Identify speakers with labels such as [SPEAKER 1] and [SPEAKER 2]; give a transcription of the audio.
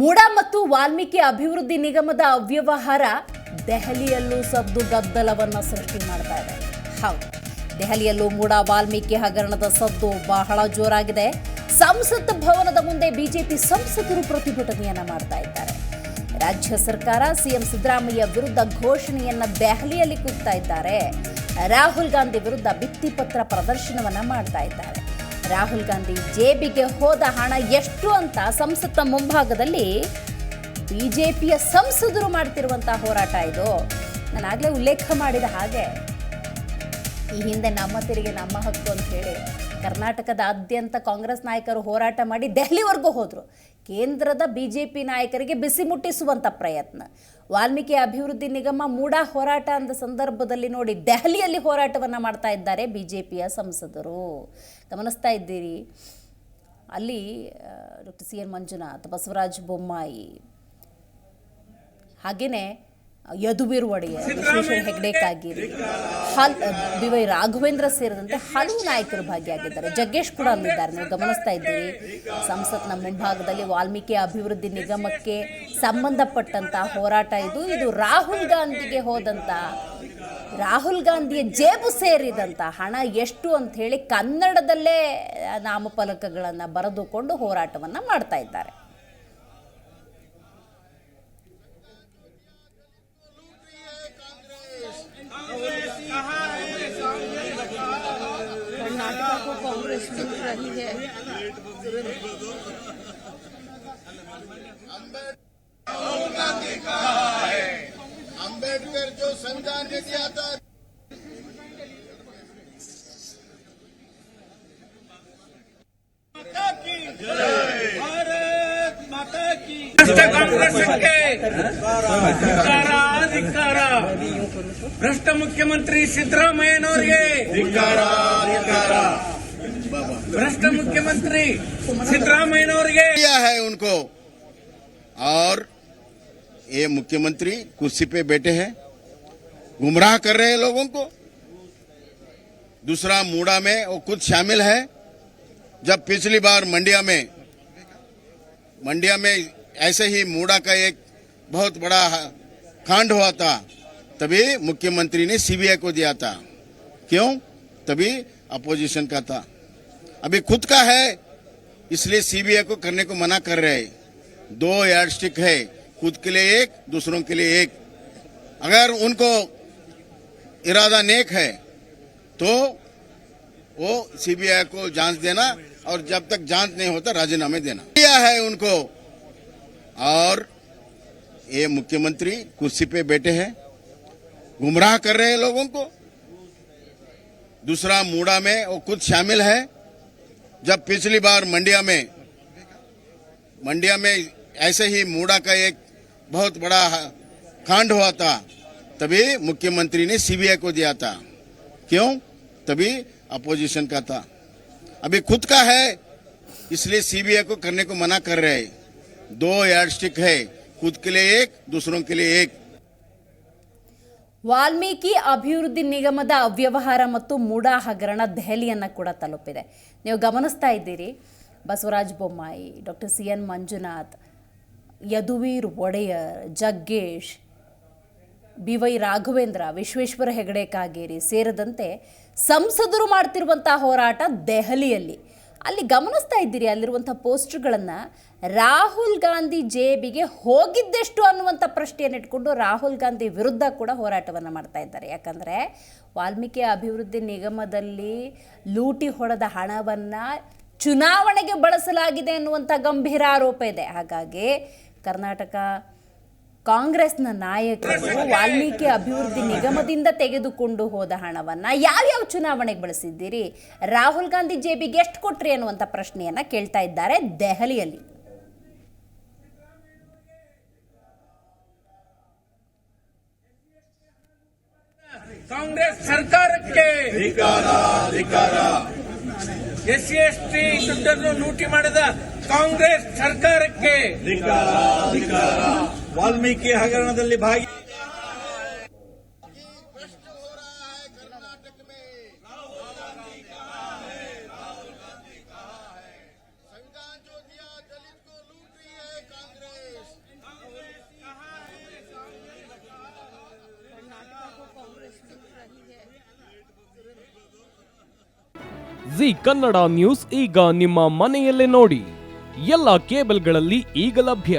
[SPEAKER 1] ಮೂಡ ಮತ್ತು ವಾಲ್ಮೀಕಿ ಅಭಿವೃದ್ಧಿ ನಿಗಮದ ಅವ್ಯವಹಾರ ದೆಹಲಿಯಲ್ಲೂ ಸದ್ದು ಗದ್ದಲವನ್ನು ಸೃಷ್ಟಿ ಮಾಡ್ತಾ ಇದೆ. ಹೌದು, ದೆಹಲಿಯಲ್ಲೂ ಮೂಡ ವಾಲ್ಮೀಕಿ ಹಗರಣದ ಸದ್ದು ಬಹಳ ಜೋರಾಗಿದೆ. ಸಂಸತ್ ಭವನದ ಮುಂದೆ ಬಿಜೆಪಿ ಸಂಸದರು ಪ್ರತಿಭಟನೆಯನ್ನ ಮಾಡ್ತಾ ಇದ್ದಾರೆ. ರಾಜ್ಯ ಸರ್ಕಾರ ಸಿಎಂ ಸಿದ್ದರಾಮಯ್ಯ ವಿರುದ್ಧ ಘೋಷಣೆಯನ್ನ ದೆಹಲಿಯಲ್ಲಿ ಕೂಗ್ತಾ ಇದ್ದಾರೆ. ರಾಹುಲ್ ಗಾಂಧಿ ವಿರುದ್ಧ ಭಿತ್ತಿಪತ್ರ ಪ್ರದರ್ಶನವನ್ನ ಮಾಡ್ತಾ ಇದ್ದಾರೆ. ರಾಹುಲ್ ಗಾಂಧಿ ಜೇಬಿಗೆ ಹೋದ ಹಣ ಎಷ್ಟು ಅಂತ ಸಂಸತ್ನ ಮುಂಭಾಗದಲ್ಲಿ ಬಿಜೆಪಿಯ ಸಂಸದರು ಮಾಡ್ತಿರುವಂತಹ ಹೋರಾಟ ಇದು. ನಾನು ಆಗಲೇ ಉಲ್ಲೇಖ ಮಾಡಿದ ಹಾಗೆ ಈ ಹಿಂದೆ ನಮ್ಮ ತೆರಿಗೆ ನಮ್ಮ ಹಕ್ಕು ಅಂತ ಹೇಳಿ ಕರ್ನಾಟಕದಾದ್ಯಂತ ಕಾಂಗ್ರೆಸ್ ನಾಯಕರು ಹೋರಾಟ ಮಾಡಿ ದೆಹಲಿವರೆಗೂ ಹೋದರು. ಕೇಂದ್ರದ ಬಿ ಜೆ ಪಿ ನಾಯಕರಿಗೆ ಬಿಸಿ ಮುಟ್ಟಿಸುವಂಥ ಪ್ರಯತ್ನ. ವಾಲ್ಮೀಕಿ ಅಭಿವೃದ್ಧಿ ನಿಗಮ ಮೂಡ ಹೋರಾಟ ಅಂದ ಸಂದರ್ಭದಲ್ಲಿ ನೋಡಿ ದೆಹಲಿಯಲ್ಲಿ ಹೋರಾಟವನ್ನು ಮಾಡ್ತಾ ಇದ್ದಾರೆ ಬಿ ಜೆ ಪಿಯ ಸಂಸದರು. ಗಮನಿಸ್ತಾ ಇದ್ದೀರಿ. ಅಲ್ಲಿ doctor C N Manjunath, Basavaraj Bommai ಹಾಗೆಯೇ ಯದುವೀರ್ ಒಡೆಯರ್ ವಿಶ್ವೇಶ್ವರ ಹೆಗ್ಡೆ ಹಲ್ ಬಿ ವೈ ರಾಘವೇಂದ್ರ ಸೇರಿದಂತೆ ಹಲವು ನಾಯಕರು ಭಾಗಿಯಾಗಿದ್ದಾರೆ. ಜಗ್ಗೇಶ್ ಕೂಡ ಅಲ್ಲಿದ್ದಾರೆ. ನೀವು ಗಮನಿಸ್ತಾ ಇದ್ದೀರಿ. ಸಂಸತ್ನ ಮುಂಭಾಗದಲ್ಲಿ ವಾಲ್ಮೀಕಿ ಅಭಿವೃದ್ಧಿ ನಿಗಮಕ್ಕೆ ಸಂಬಂಧಪಟ್ಟಂತಹ ಹೋರಾಟ ಇದು. ಇದು ರಾಹುಲ್ ಗಾಂಧಿಗೆ ಹೋದಂತ, ರಾಹುಲ್ ಗಾಂಧಿಯ ಜೇಬು ಸೇರಿದಂತ ಹಣ ಎಷ್ಟು ಅಂತ ಹೇಳಿ ಕನ್ನಡದಲ್ಲೇ ನಾಮಫಲಕಗಳನ್ನು ಬರೆದುಕೊಂಡು ಹೋರಾಟವನ್ನು ಮಾಡ್ತಾ ಇದ್ದಾರೆ.
[SPEAKER 2] भाजपा को कांग्रेस मिल रही है।
[SPEAKER 3] अंबेडकर जो संविधान ने दिया था
[SPEAKER 4] भारत माता की कांग्रेस के ಧಿಕ್ಕಾರ ಭ್ರಷ್ಟ ಮುಖ್ಯಮಂತ್ರಿ ಸಿದ್ದರಾಮಯ್ಯನವರಿಗೆ ಭ್ರಷ್ಟ ಮುಖ್ಯಮಂತ್ರಿ ಸಿದ್ದರಾಮಯ್ಯನವರಿಗೆ
[SPEAKER 3] दिया है उनको और ये मुख्यमंत्री कुर्सी पे बैठे हैं गुमराह कर रहे हैं लोगों को दूसरा मूडा में वो खुद शामिल है जब पिछली बार मंडिया में मंडिया में ऐसे ही मूडा का एक बहुत बड़ा कांड हुआ था, तभी मुख्यमंत्री ने सीबीआई को दिया था। क्यों? तभी अपोजिशन का था। अभी खुद का है, इसलिए सीबीआई को करने को मना कर रहे दो यार्ड स्टिक है, खुद के लिए एक, दूसरों के लिए एक। अगर उनको इरादा नेक है तो वो सीबीआई को जाँच देना और जब तक जाँच नहीं होता, राजीनामे देना। दिया है उनको। और ये मुख्यमंत्री कुर्सी पे बैठे हैं, गुमराह कर रहे हैं लोगों को। दूसरा मूडा में वो खुद शामिल है। जब पिछली बार मंडिया में मंडिया में ऐसे ही मूडा का एक बहुत बड़ा कांड हुआ था, तभी मुख्यमंत्री ने सीबीआई को दिया था। क्यों? तभी अपोजिशन का था। अभी खुद का है, इसलिए सीबीआई को करने को मना कर रहे दो यार्ड स्टिक है। खुद के लिए एक दूसरों के लिए एक
[SPEAKER 1] ವಾಲ್ಮೀಕಿ ಅಭಿವೃದ್ಧಿ ನಿಗಮದ ಅವ್ಯವಹಾರ ಮತ್ತು ಮೂಡ ಹಗರಣ ದೆಹಲಿಯನ್ನು ಕೂಡ ತಲುಪಿದೆ ನೀವು ಗಮನಿಸ್ತಾ ಇದ್ದೀರಿ Basavaraj Bommai doctor C N Manjunath Yaduveer Wadiyar Jaggesh B Y Raghavendra Vishweshwar Hegde Kageri ಸೇರಿದಂತೆ ಸಂಸದರು ಮಾಡ್ತಿರುವಂಥ ಹೋರಾಟ ದೆಹಲಿಯಲ್ಲಿ ಅಲ್ಲಿ ಗಮನಿಸ್ತಾ ಇದ್ದೀರಿ, ಅಲ್ಲಿರುವಂಥ ಪೋಸ್ಟ್ಗಳನ್ನು ರಾಹುಲ್ ಗಾಂಧಿ ಜೇಬಿಗೆ ಹೋಗಿದ್ದೆಷ್ಟು ಅನ್ನುವಂಥ ಪ್ರಶ್ನೆಯನ್ನು ಇಟ್ಕೊಂಡು ರಾಹುಲ್ ಗಾಂಧಿ ವಿರುದ್ಧ ಕೂಡ ಹೋರಾಟವನ್ನು ಮಾಡ್ತಾ ಇದ್ದಾರೆ. ಯಾಕಂದರೆ ವಾಲ್ಮೀಕಿ ಅಭಿವೃದ್ಧಿ ನಿಗಮದಲ್ಲಿ ಲೂಟಿ ಹೊಡೆದ ಹಣವನ್ನು ಚುನಾವಣೆಗೆ ಬಳಸಲಾಗಿದೆ ಅನ್ನುವಂಥ ಗಂಭೀರ ಆರೋಪ ಇದೆ. ಹಾಗಾಗಿ ಕರ್ನಾಟಕ ಕಾಂಗ್ರೆಸ್ನ ನಾಯಕರು ವಾಲ್ಮೀಕಿ ಅಭಿವೃದ್ಧಿ ನಿಗಮದಿಂದ ತೆಗೆದುಕೊಂಡು ಹೋದ ಹಣವನ್ನು ಯಾವ್ಯಾವ ಚುನಾವಣೆಗೆ ಬಳಸಿದ್ದೀರಿ? ರಾಹುಲ್ ಗಾಂಧಿ ಜೇಬಿಗೆ ಎಷ್ಟು ಕೊಟ್ರಿ ಅನ್ನುವಂಥ ಪ್ರಶ್ನೆಯನ್ನ ಕೇಳ್ತಾ ಇದ್ದಾರೆ ದೆಹಲಿಯಲ್ಲಿ.
[SPEAKER 4] ಕಾಂಗ್ರೆಸ್ ಸರ್ಕಾರಕ್ಕೆ ಎಸ್ ಸಿ ಎಸ್ ಟಿ ದುಡ್ಡನ್ನು ಲೂಟಿ ಮಾಡಿದ ಕಾಂಗ್ರೆಸ್ ಸರ್ಕಾರಕ್ಕೆ
[SPEAKER 5] ವಾಲ್ಮೀಕಿ ಹಗರಣದಲ್ಲಿ ಭಾಗಿ
[SPEAKER 6] ಜಿ ಕನ್ನಡ ನ್ಯೂಸ್ ಈಗ ನಿಮ್ಮ ಮನೆಯಲ್ಲೇ ನೋಡಿ. ಎಲ್ಲ ಕೇಬಲ್ಗಳಲ್ಲಿ ಈಗ ಲಭ್ಯ.